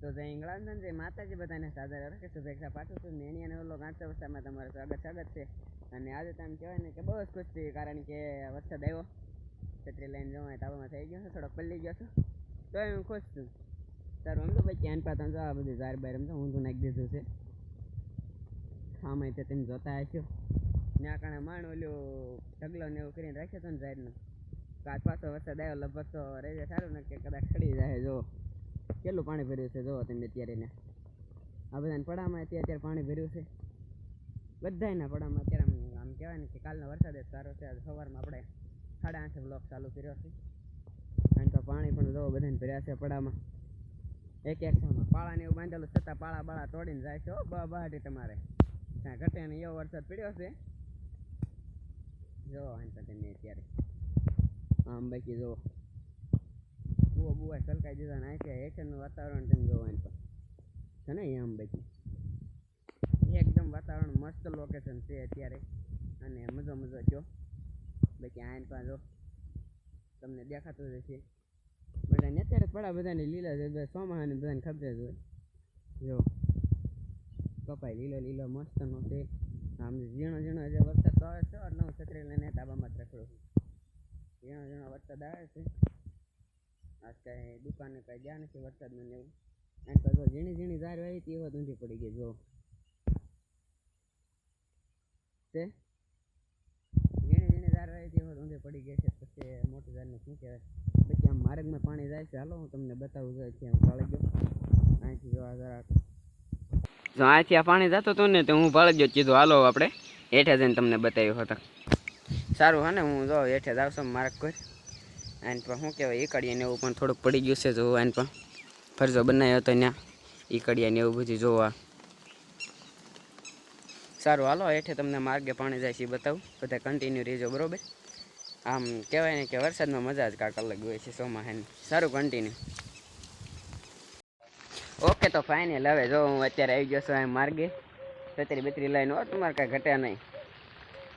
તો જય ઇંગ્લેન્ડ જય માતાજી બધાને સાદર રાખે શુભેચ્છા પાઠવું છું. નેની અને ઓલો ગાંઠ અવસ્થામાં તમારું સ્વાગત સ્વાગત છે. અને આજે તો એમ કહેવાય ને કે બહુ જ ખુશ છે કારણ કે વરસાદ આવ્યો. છત્રી લઈને જવા તાબામાં થઈ ગયો છે, થોડોક પલ્લી ગયો છું. તો હું ખુશ છું. તારું એમ તો ભાઈ ક્યાં પાતા જો આ બધું ઝાર બાર એમ તો ઊંધું નાખી દીધું છે. આમાં તે તમે જોતા હશો. ત્યાં કારણે માણ ઓલું ઢગલો ને એવું કરીને રાખ્યો હતો ને ઝાડનું. કાચ પાછો વરસાદ આવ્યો, લગભગ તો રહી સારું ને કે કદાચ ખડી જાય જો કેટલું પાણી ભર્યું છે? જોવો તમે અત્યારે ને આ બધાને પડામાં અત્યારે અત્યારે પાણી ભર્યું છે. બધાના પડામાં અત્યારે આમ આમ કહેવાય ને કે કાલનો વરસાદ જ સારો છે. આજે સવારમાં આપણે સાડા આઠે બ્લોક ચાલુ કર્યો છે. અને તો પાણી પણ જોવો બધાને ભર્યા છે પડામાં. એક એક પાળાને એવું બાંધેલું છતાં પાળા બાળા તોડીને જાય છે બ બહાટી તમારે. ત્યાં ઘટે ને એવો વરસાદ પડ્યો છે. જોવો એમ તો તમે અત્યારે. આમ બાકી જો બુવા બુવા સલકાઈ દીધા ને છે એક્શનનું વાતાવરણ તમે જોવાનું એમ છે ને આમ બાકી એકદમ વાતાવરણ મસ્ત લોકેશન છે અત્યારે. અને મજો મજો જો. બાકી આયન પા જો. તમને દેખાતું જ હશે. બધાને અત્યારે પડા બધાને લીલા છે અને બધાને ખબર જ હોય. જો. કપાય લીલો લીલો મસ્ત નો છે. આમ ઝીણો ઝીણો જે વરસાદ આવે છે, નવ છત્રી લઈને તાબામાં જ રખડું છું. ઝીણો ઝીણો વરસાદ આવે છે. આજ કાંઈ દુકાને કાંઈ ગયા નથી, વરસાદમાં ને એવું. એમ તો ઝીણી ઝીણી ઝાર આવી હતી, એવા ઊંધી પડી ગઈ, જો. તે? ઝીણી ઝીણી ઝાર આવી હતી, એવા ઊંધી પડી ગઈ છે, પછી મોટી ધારને શું કહેવાય? પછી આમ માર્ગમાં પાણી જાય છે, હાલો, હું તમને બતાવું જોઈએ છે હું ભાળી ગયો. અહીંથી જો આ જરાક. જો અહીંથી આ પાણી જતો હતું ને, તો હું ભાળી ગયો, કીધું, હાલો, આપણે હેઠે જઈને તમને બતાવ્યું હતા. સારું, હા ને, હું જો હેઠે જ છું માર્ગ કરી આને પણ શું કહેવાય, ઈકડીએ એવું પણ થોડુંક પડી ગયું છે જોવું, આને પણ ફરજો બનાવ્યો હતો ત્યાં ઈકડીયા એવું બધું જોવા. સારું, હાલો, હેઠે તમને માર્ગે પાણી જાય છે બતાવું. બધા કન્ટિન્યુ રહેજો, બરાબર? આમ કહેવાય ને કે વરસાદમાં મજા જ કાંક અલગ હોય છે ચોમાસાની. સારું કન્ટિન્યુ ઓકે, તો ફાઇનલ હવે જો હું અત્યારે આવી ગયો છું આ માર્ગે. છત્રી બત્રી લઈને, હો, તમારે કાંઈ ઘટ્યા નહીં.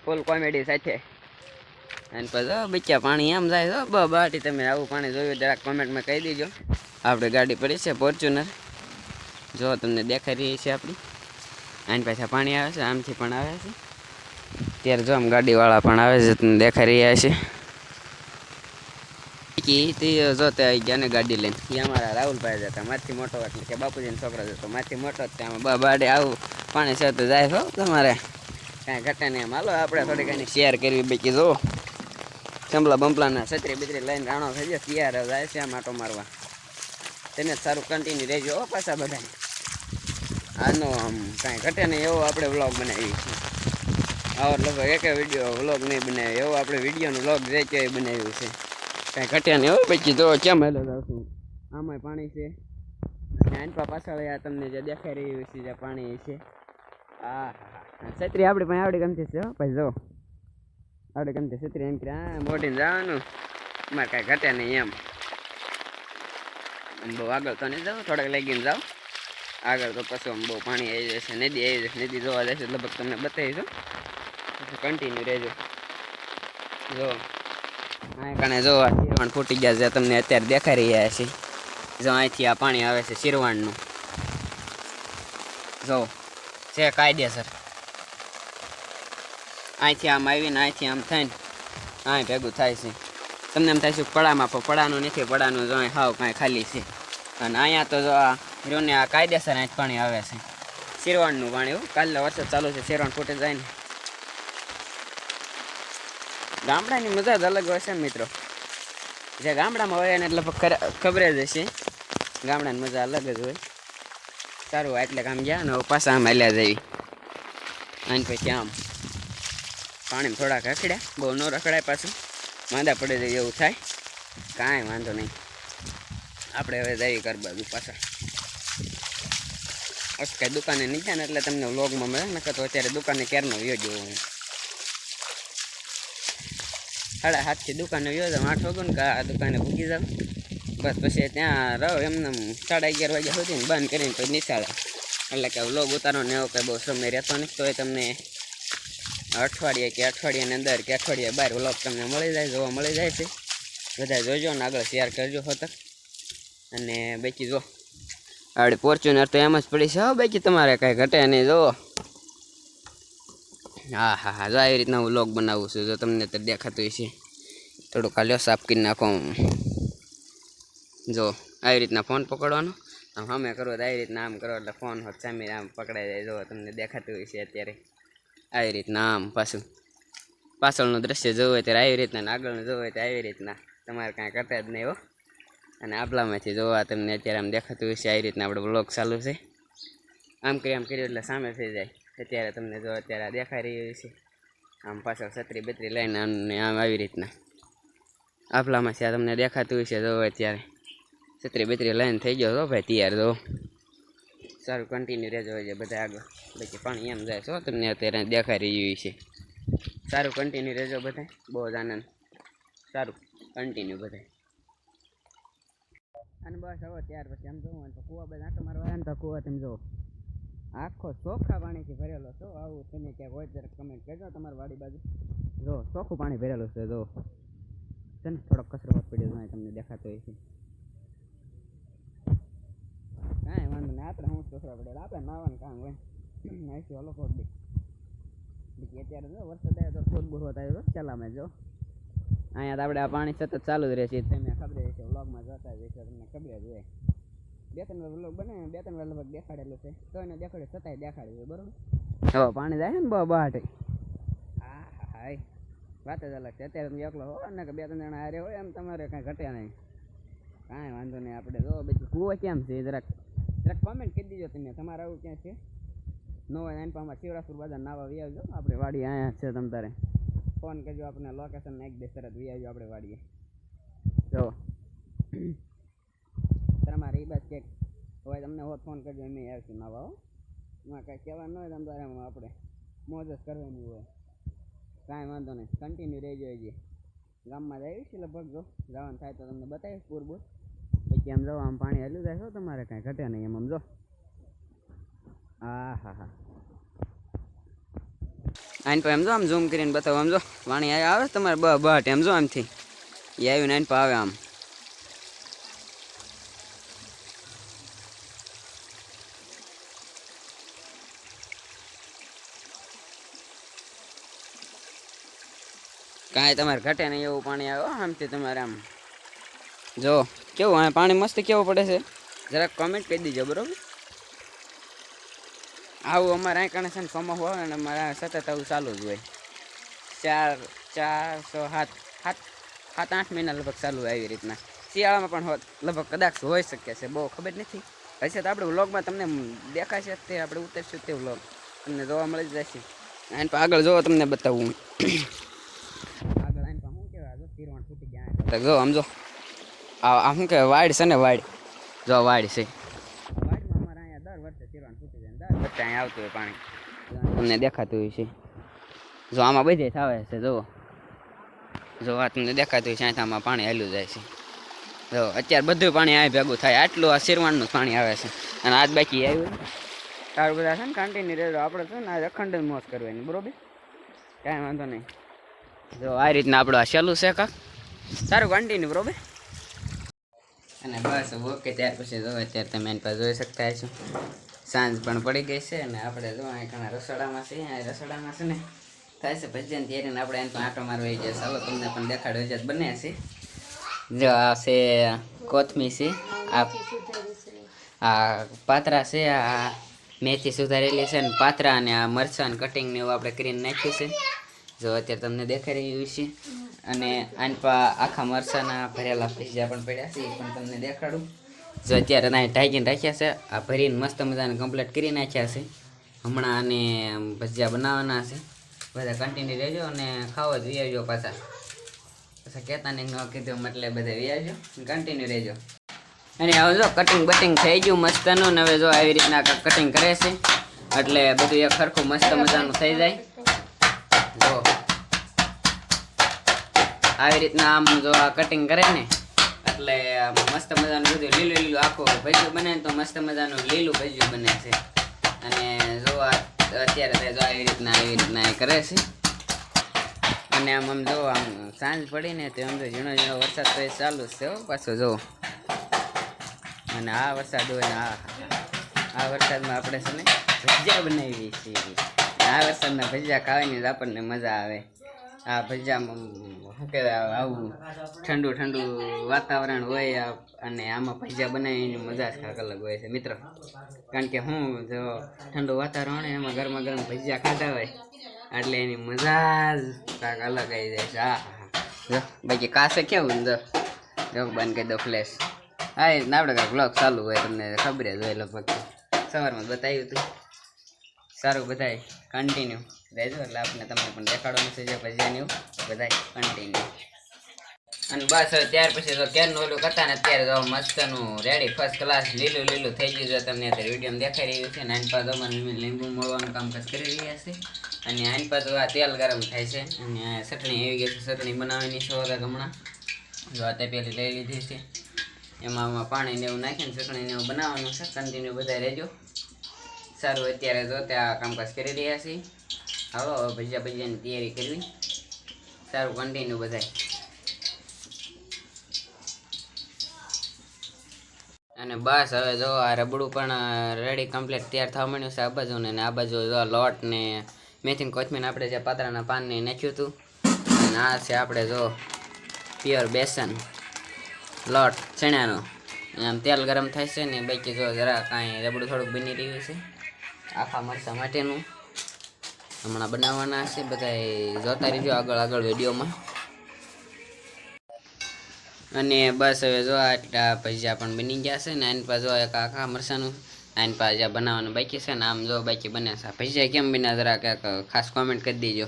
ફૂલ કોમેડી સાથે. અને પછી બીચા પાણી એમ જાય છો બ, બાટી તમે આવું પાણી જોયું જરાક કોમેન્ટમાં કહી દેજો. આપણે ગાડી પડી છે, ફોર્ચ્યુનર. જો, તમને દેખાઈ રહી છે આપણી. આની પાછા પાણી આવે છે, આમથી પણ આવે છે. ત્યારે જો આમ ગાડીવાળા પણ આવે છે, તમને દેખાઈ રહ્યા છે. તે જો તે આવી ગયા ને ગાડી લઈને. એ અમારા રાહુલભાઈ જતા માથી મોટો એટલે કે બાપુજીનો છોકરો જતો માથી મોટો જ ત્યાં, બા, બાડે આવું પાણી છે તો જાય, હો, તમારે. કાંઈ ઘટે નહીં હાલો, આપણે થોડી કાંઈ શેર કરવી બાકી જો ચંપલા બંપલાના છત્રી બત્રી લઈને રાણો થઈ જાય તૈયાર જાય છે આમ આટો મારવા? તેને સારું કન્ટિન્યુ રહેજો પાછા બધા આનો આમ કાંઈ ઘટે નહીં એવો આપણે વ્લોગ બનાવીએ છીએ. આવો લગભગ એક વીડિયો વ્લોગ નહીં બનાવ્યો એવો આપણે વિડીયોનો વ્લોગ જે કે બનાવ્યું છે. કાંઈ ઘટ્યા નહીં હોય પછી જો કેમ હેલો જાઉં આમાંય પાણી છે. અને આનપા પાછળ આ તમને જે દેખાઈ રહ્યું છે, જે પાણી છે. આ છત્રી આપણી પાસે આવડી ગમતી છે ભાઈ જો આવડી ગમતી છત્રી એમ કે મોટીને જવાનું. મારે કાંઈ ઘટે નહીં એમ. આમ બહુ આગળ તો નહીં જાઓ થોડાક લાગીને જાઓ આગળ તો પછી આમ બહુ પાણી આવી જશે, નદી આવી જશે, નદી જોવા જશે, લગભગ તમને બતાવીશું પછી કન્ટિન્યુ રહેજો. જો, આ કણે જો, આ શિરવાણ ફૂટી ગયા છે, તમને અત્યારે દેખાઈ રહ્યા છે. જો, અહીંથી આ પાણી આવે છે શિરવાણનું જો, છે કાયદેસર. અહીંથી આમ આવીને અહીંથી આમ થઈને અહીં ભેગું થાય છે. તમને એમ થાય છે પડામાં પણ પડાનું નથી, પડાનું જો હાવ કાંઈ ખાલી છે. અને અહીંયા તો જો આ હીરોને આ કાયદેસર અહીં પાણી આવે છે. શેરવાણનું પાણી એવું કાલે વરસાદ ચાલુ છે શેરવાણ ફૂટે જાય ને. ગામડાની મજા જ અલગ હોય છે મિત્રો. જે ગામડામાં હોય એને એટલે ખબર જ હશે. ગામડાની મજા અલગ જ હોય. સારું, એટલે કામ ગયા ને પાછા આમ હાલ્યા જઈ અને પછી આમ. પાણીમાં થોડાક રખડ્યા. બહુ ન રખડાય પાછું. માંદા પડે જાય એવું થાય. કાંઈ વાંધો નહીં. આપણે હવે જઈએ કર બાજુ પાછા કાંઈ દુકાને નીચે ને એટલે તમને વ્લોગમાં મળે. નકર તો અત્યારે દુકાને ક્યારનો વ્યો જેવો હું. સાડા સાતથી દુકાને વ્યો જાઉં. આઠ વાગ્યું ને કે આ દુકાને ભૂગી જાઉં. બસ પછી ત્યાં રહો એમને સાડા અગિયાર વાગ્યા સુધી બંધ કરીને પછી નિશાળે એટલે કે વ્લોગ ઉતારો ને એવો કંઈ બહુ સમય રહેતો નહીં તો એ તમને અઠવાડિયે કે અઠવાડિયાની અંદર કે અઠવાડિયા બહાર વ્લોગ તમને મળી જાય, જોવા મળી જાય છે. બધા જોજો ને આગળ શેર કરજો હોતક અને બાકી જો આપણે ફોર્ચ્યુનર તો એમ જ પડી છે. બાકી તમારે કાંઈ ઘટે નહીં જો હા હા હા, જો આવી રીતના હું લોગ બનાવું છું. જો તમને તો દેખાતું હશે. થોડુંક હાલ્યો સાફ કરી નાખો જો, આવી રીતના ફોન પકડવાનો. આમ સામે કરો તો આવી રીતના આમ કરો એટલે ફોન સામે આમ પકડાઈ જાય. જો, તમને દેખાતું હશે અત્યારે. આવી રીતના આમ પાછું, પાછળનું દ્રશ્ય જોવું હોય ત્યારે આવી રીતના અને આગળનું જોવું હોય તો આવી રીતના. તમારે કાંઈ કરતા જ નહીં હો. અને આપલામાંથી જોવા તમને અત્યારે આમ દેખાતું હશે, આવી રીતના આપણો બ્લોગ ચાલુ છે. આમ કરી, આમ કર્યું એટલે સામે થઈ જાય. અત્યારે તમને જો અત્યારે દેખાઈ રહ્યું છે આમ પાછળ છત્રી બત્રી લઈને અને આમ આવી રીતના. આપલામાંથી આ તમને દેખાતું હશે જો અત્યારે. છત્રી બત્રી લઈને થઈ ગયો તો ભાઈ, તૈયાર જો. સારું કન્ટિન્યુ રહેજો હોય છે બધા આગળ. બાકી પાણી એમ જાય છો તમને અત્યારે દેખાઈ રહ્યું છે. સારું કન્ટિન્યુ રહેજો બધા, બહુ જ આનંદ. સારું કન્ટિન્યુ બધા. અને બસ હવે ત્યાર પછી આમ જોવું તો કૂવા બધા આંટો મારવા આવે ને તો કૂવા તમે જો આખો ચોખ્ખા પાણીથી ભરેલો છો આવું તમે ક્યાંક હોય જરાક કમેન્ટ કરજો તમારી વાડી બાજુ. જો ચોખ્ખું પાણી ભરેલું છે જો છે ને, થોડોક કચરો પડ્યો તમને દેખાતો હોય છે કાંઈ વાંધો ને આપણે હું છોકરા પડેલો આપણે નાવાનું કામ હોય. નાઈશું હલો કોટ દે બીજી અત્યારે જો વરસાદ આવ્યો તો થોડ બોરવા આવ્યો તો ચલામાં જો. અહીંયા તો આપણે આ પાણી સતત ચાલુ જ રહે છે તમને ખબર છે વ્લોગમાં જોતા જ છે તમને ખબર જ હોય. બે ત્રણ વાર વ્લોગ બને બે ત્રણ વાર લગભગ દેખાડેલું છે. તો એને દેખાડે છતાંય દેખાડ્યું છે બરોબર? હવે પાણી જાય ને બહુ બહાટે હા હા વાત જ અલગ છે. અત્યારે તમે એકલો હો ને કે બે ત્રણ જણા હારે હોય એમ તમારે કાંઈ ઘટ્યા નહીં. કાંઈ વાંધો નહીં આપણે જો બીજું કૂવો કેમ છે જરાક? કોમેન્ટ કરી દીજો તમે. તમારે આવું ક્યાં છે? નો હોય નાઇન પામાં શિવરાજપુર બાજા નાવા વી આવજો. આપણે વાડી અહીંયા છે તમ તારે. ફોન કરજો આપણે લોકેશન એક બે તરત વી આવજો આપણે વાડીએ. જો. તમારે એ બસ કંઈક હોય તમને હોત ફોન કરજો એમ આવશું નાવા હો. એમાં કાંઈ કહેવાનું હોય તમ તારે આપણે મોજ કરવાની હોય. કાંઈ વાંધો નહીં. કન્ટિન્યુ રહેજો હજી. ગામમાં જ આવીશ લગભગ, જો. જવાનું થાય તો તમને બતાવીશ પૂર બૂર પછી આમ આમ પાણી હલ્યું જાય તમારે કાંઈ ઘટે નહીં એમ, આમ જો. હા હા આઈન પર એમ આમ ઝૂમ કરીને બતાવો, આમ જો પાણી આવે તમારે? બ બટ એમ જો આમથી. એ આવ્યું નાઈન પર આવે આમ. કાંઈ તમારે ઘટે નહીં એવું પાણી આવે આમથી તમારે આમ. જો, કેવું, અહીંયા પાણી મસ્ત કેવું પડે છે? જરાક કોમેન્ટ કરી દીજો, બરોબર? આવું અમારે અહીં કણે છે ને ચોમાસું આવે ને અમારે સતત આવું ચાલુ જ હોય. ચાર ચાર સો સાત સાત સાત, આઠ મહિના લગભગ ચાલુ હોય આવી રીતના. શિયાળામાં પણ લગભગ કદાચ હોઈ શકે છે, બહુ ખબર નથી. હશે તો આપણે વ્લોગમાં તમને દેખાશે તે, આપણે ઉતરશું તે વ્લોગ. તમને જોવા મળી જ જશે. આને આગળ જોવો, તમને બતાવું આગળ આને શું કહેવાય જો તીરવણ ફૂટી ગયા. જો, આમ જો. આ આ શું કહેવાય? વાડ છે ને વાડ. જો વાડ છે. વાડમાં અમારે અહીંયા દર વર્ષે ચીરવાનું ફૂટી જાય દર વર્ષે અહીંયા આવતું હોય પાણી. તમને દેખાતું હોય છે. જો આમાં બધે થાવે છે જો જો આ તમને દેખાતું હોય છે અહીંથી આમાં પાણી હેલું જાય છે. જો અત્યારે બધું પાણી આ ભેગું થાય. આટલું આ શિરવાણનું પાણી આવે છે. અને આજ બાકી આવ્યું તારું બધા છે ને કાંટીની રેડો આપણે છે ને આ અખંડ જ મોજ કરવાની બરોબર? કાંઈ વાંધો નહીં. જો આ રીતના આપણું આ સહેલું છે કાક. સારું કાંટીની બરોબર? અને બસ ઓકે ત્યાર પછી જો અત્યારે તમે એની પાસે જોઈ શકતા હશો સાંજ પણ પડી ગઈ છે અને આપણે જો અહીં ઘણા રસોડામાં છે આ રસોડામાં છે ને, થાય છે ભજન ત્યારે આપણે એને પણ આંટો મારવા જાય ચાલો તમને પણ દેખાડો જ બને છે જો આ છે કોથમી છે, આ આ પાતરા છે, આ મેથી સુધારેલી છે ને પાતરા અને આ મરચાં કટિંગ ને એવું આપણે કરીને નાખ્યું છે. જો અત્યારે તમને દેખાઈ રહ્યું છે. અને આની પા આખા મરસાના ભરેલા ભજીયા પણ પડ્યા છે, એ પણ તમને દેખાડું. જો અત્યારે ના ઢાંકીને રાખ્યા છે, આ ભરીને મસ્ત મજાને કમ્પ્લીટ કરી નાખ્યા છે. હમણાં આને ભજીયા બનાવવાના છે. બધા કન્ટિન્યુ રહેજો અને ખાવો જ વિયાજો પાછા. પછી કહેતા ન કીધું એટલે બધા વ્યાજો કન્ટિન્યુ રહેજો. અને હવે જો કટિંગ બટિંગ થઈ ગયું મસ્તનું, ને હવે જો આવી રીતના કટિંગ કરે છે. એટલે બધું એક સરખું મસ્ત મજાનું થઈ જાય. જો. આવી રીતના આમ જો આ કટિંગ કરે ને, એટલે મસ્ત મજાનું બધું લીલું લીલું આખું ભજીયું બને તો મસ્ત મજાનું લીલું ભજીયું બને છે. અને જો અત્યારે જો આવી રીતના આવી રીતના એ કરે છે. અને આમ આમ જો આમ સાંજ પડીને તો આમ તો ઝીણો ઝીણો વરસાદ તો એ ચાલુ જ છે પાછો જો. અને આ વરસાદ હોય ને આ આ વરસાદમાં આપણે છે ને ભજીયા બનાવી છીએ. આ વરસાદના ભજીયા ખાવાની આપણને મજા આવે. આ ભજીયામાં શું કહેવાય, આવું ઠંડુ ઠંડુ વાતાવરણ હોય અને આમાં ભજીયા બનાવીની મજા જ કાંક અલગ હોય છે, મિત્ર. કારણ કે હું જો ઠંડુ વાતાવરણ એમાં ગરમા ગરમ ભજીયા ખાતા હોય, એટલે એની મજા જ કાંક અલગ આવી જાય છે. આ, જો, બાકી કાસે કેવું જો? જો, બંધ કરી દો ફ્લેશ હા, એ આપણે કાંઈક બ્લોગ ચાલુ હોય, તમને ખબર જ હોય લગભગ. સવારમાં બતાવ્યું હતું સારું, બધાય કન્ટિન્યુ રહેજો, એટલે આપણે તમને પણ દેખાડવાનું છે, જે ભજીયાને બધાય કન્ટિન્યુ અને બસ, હવે ત્યાર પછી તો ક્યારનું ઓલું કરતા ને અત્યારે તો મસ્તનું રેડી ફર્સ્ટ ક્લાસ લીલું લીલું થઈ ગયું છે. તમને અત્યારે વીડિયો દેખાઈ રહ્યું છે. ને આની પાસે અમારે લીંબુ મળવાનું કામકાજ કરી રહ્યા છે. અને આની પાસે આ તેલ ગરમ થાય છે. અને ચટણી એવી ગઈ છે, ચટણી બનાવવાની છે હવે હમણાં જો આ તે પેલી લઈ લીધી છે. એમાં પાણી ને એવું નાખીને ચટણી ને એવું બનાવવાનું છે. કન્ટિન્યુ બધા રહેજો. સારું, અત્યારે જો ત્યાં કામકાજ કરી રહ્યા છીએ. હાલો, હવે ભજીયા ભજીયાની તૈયારી કરવી. સારું કન્ટિન્યુ બધાય. અને બસ, હવે જો આ રબડું પણ રેડી કમ્પ્લીટ તૈયાર થવા માંડ્યું છે આ બાજુ ને આ બાજુ જો લોટ ને મેથીને કોથમીર આપણે જે પાતરાના પાનને નાખ્યું હતું. આ છે આપણે જો પ્યોર બેસન, લોટ, ચણાનો. આમ તેલ ગરમ થાય છે ને, બાકી જો જરા કાંઈ રબડું થોડુંક બની રહ્યું છે. આખા મરચા માટેનું હમણાં બનાવવાના છે. બધા જોતા રહીજો આગળ આગળ વિડીયોમાં. અને બસ હવે જો આટલા ભજીયા પણ બની ગયા છે ને, આની પાસે જો એક આખા મરસાનું આની પાસે બનાવવાનું બાકી છે ને, આમ જો બાકી બને છે. ભજીયા કેમ બન્યા જરા કંઈક ખાસ કોમેન્ટ કરી દેજો.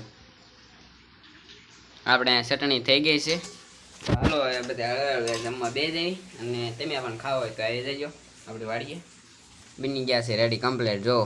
આપણે ચટણી થઈ ગઈ છે. હાલો, હવે બધા હળવે જમવા બે જઈ અને તમે પણ ખાવ હોય તો આવી જજો. આપણે વાડીએ બની ગયા છે રેડી કમ્પ્લીટ જો.